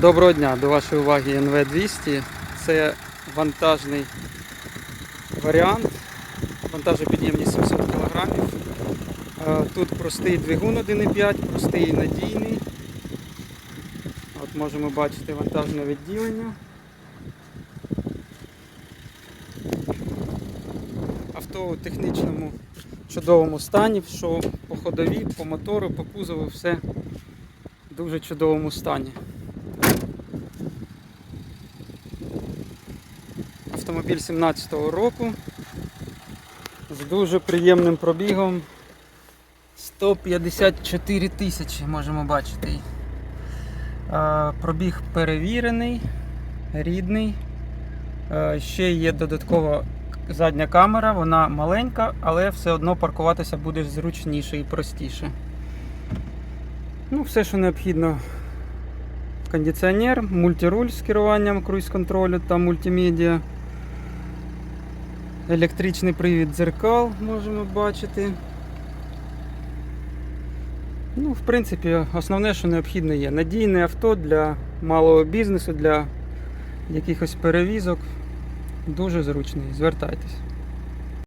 Доброго дня, до вашої уваги НВ-200. Це вантажний варіант. Вантажопідємність 700 кг. Тут простий двигун 1,5, простий і надійний. От можемо бачити вантажне відділення. Авто у технічному чудовому стані, що по ходові, по мотору, по кузову все в дуже чудовому стані. Автомобіль 17-го року з дуже приємним пробігом. 154 тисячі можемо бачити. Пробіг перевірений, рідний. Ще є додаткова задня камера, вона маленька, але все одно паркуватися буде зручніше і простіше. Ну, все, що необхідно. Кондиціонер, мультируль з керуванням круїз-контролю та мультимедіа. Електричний привід дзеркал можемо бачити. Ну, в принципі, основне, що необхідно є. Надійне авто для малого бізнесу, для якихось перевізок. Дуже зручний. Звертайтесь.